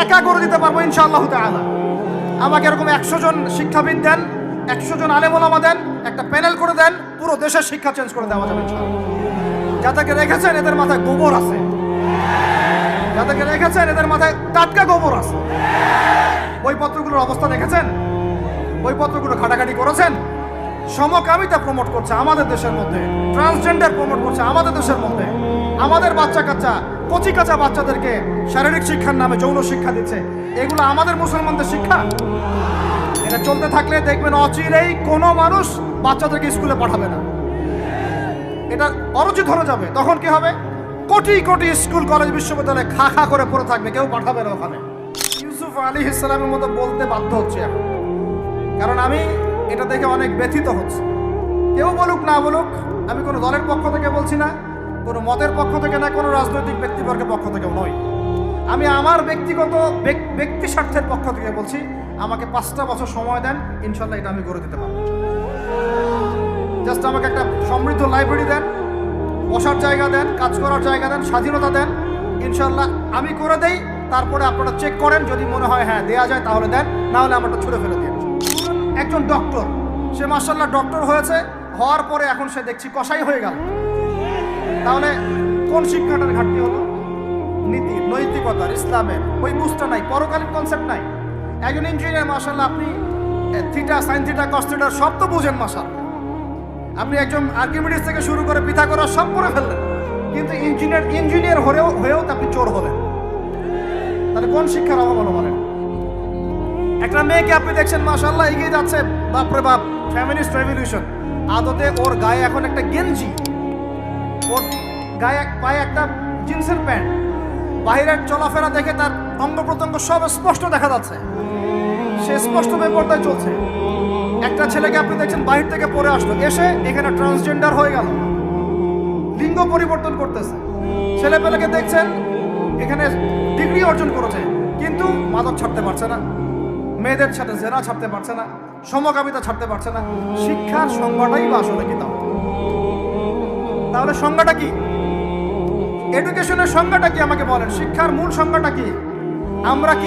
একা করে দিতে পারব ইনশাআল্লাহ তাআলা। আমাকে এরকম একশো জন শিক্ষাবিদ দেন, একশো জন আলেমোলামা দেন, একটা প্যানেল করে দেন, পুরো দেশের শিক্ষা চেঞ্জ করে দেওয়া যাবে যাদেরকে রেখেছেন, এদের মাথায় গোবর আছে। যাদেরকে রেখেছেন, এদের মাথায় টাটকা গোবর আছে। বইপত্রগুলোর অবস্থা দেখেছেন? বইপত্রগুলো ঘাটাঘাটি করেছেন? সমকামিতা প্রমোট করছে আমাদের দেশের মধ্যে। ট্রান্সজেন্ডার প্রমোট করছে আমাদের দেশের মধ্যে। আমাদের বাচ্চা কাচ্চা, কচি কাঁচা বাচ্চাদেরকে শারীরিক শিক্ষার নামে যৌন শিক্ষা দিচ্ছে। এগুলো আমাদের মুসলমানদের শিক্ষা। এটা চলতে থাকলে দেখবেন অচিরেই কোনো মানুষ বাচ্চাদেরকে স্কুলে পাঠাবে না। এটা অরুচি ধরে যাবে। তখন কি হবে? কোটি কোটি স্কুল, কলেজ, বিশ্ববিদ্যালয়ে খা খা করে পড়ে থাকবে, কেউ পাঠাবে না ওখানে। ইউসুফ আলী ইসলামের মতো বলতে বাধ্য হচ্ছে এখন। কারণ আমি এটা দেখে অনেক ব্যথিত হচ্ছে। কেউ বলুক না বলুক, আমি কোনো দলের পক্ষ থেকে বলছি না, কোনো মতের পক্ষ থেকে না, কোনো রাজনৈতিক ব্যক্তিবর্গের পক্ষ থেকেও নয়। আমি আমার ব্যক্তিগত ব্যক্তি স্বার্থের পক্ষ থেকে বলছি, আমাকে পাঁচটা বছর সময় দেন, ইনশাল্লাহ এটা আমি গড়ে দিতে পারব। জাস্ট আমাকে একটা সমৃদ্ধ লাইব্রেরি দেন, বসার জায়গা দেন, কাজ করার জায়গা দেন, স্বাধীনতা দেন, ইনশাল্লাহ আমি করে দেই, তারপরে আপনারা চেক করেন, যদি মনে হয় হ্যাঁ দেয়া যায় তাহলে দেন না হলে আমারটা ছুড়ে ফেলে দিন। একজন ডক্টর। সে মার্শাল্লাহ ডক্টর হয়েছে, হওয়ার পরে এখন সে দেখছি কষাই হয়ে গেল। তাহলে কোন শিক্ষাটার ঘাটতি হলো? নীতি, নৈতিকতার, ইসলামের। ওই বুঝটা নাই, পরকালীন কনসেপ্ট নাই। একজন ইঞ্জিনিয়ার মার্শাল্লাহ আপনি থিটা সাইন থিটা কস্টিটার সব তো বুঝেন মাসাল আপনি একজন আর্কিমিডিস থেকে শুরু করে পিথাগোরাস সব করে ফেললেন। কিন্তু ইঞ্জিনিয়ার ইঞ্জিনিয়ার হয়েও হয়েও আপনি চোর হলেন তাহলে কোন শিক্ষার অভাব হলো বলেন? একটা মেয়েকে আপনি দেখছেন মাশাল্লাহ এগিয়ে যাচ্ছে। বাপরে বাপ ফ্যামিলিস্ট রেভলিউশন আদতে ওর গায়ে এখন একটা গেঞ্জি। ওর গায়ে পায়ে একটা জিন্সের প্যান্ট। বাইরের চলাফেরা দেখে তার অঙ্গ প্রত্যঙ্গ সব স্পষ্ট দেখা যাচ্ছে। সে স্পষ্ট বেপরদায় চলছে। একটা ছেলেকে আপনি দেখছেন, বাহির থেকে পড়ে আসলো। এসে এখানে ট্রান্সজেন্ডার হয়ে গেল। লিঙ্গ পরিবর্তন করতেছে। ছেলে পেলেকে দেখছেন, এখানে ডিগ্রি অর্জন করেছে। কিন্তু মাদক ছাড়তে পারছে না। মেয়েদের সাথে জেনা ছাড়তে পারছে না, সমকামিতা ছাড়তে পারছে না। শিক্ষার সংজ্ঞাটাই বা আসলে কি তাহলে সংজ্ঞাটা কি? এডুকেশনের সংজ্ঞাটা কি আমাকে বলেন? শিক্ষার মূল সংজ্ঞাটা কি? আমরা কি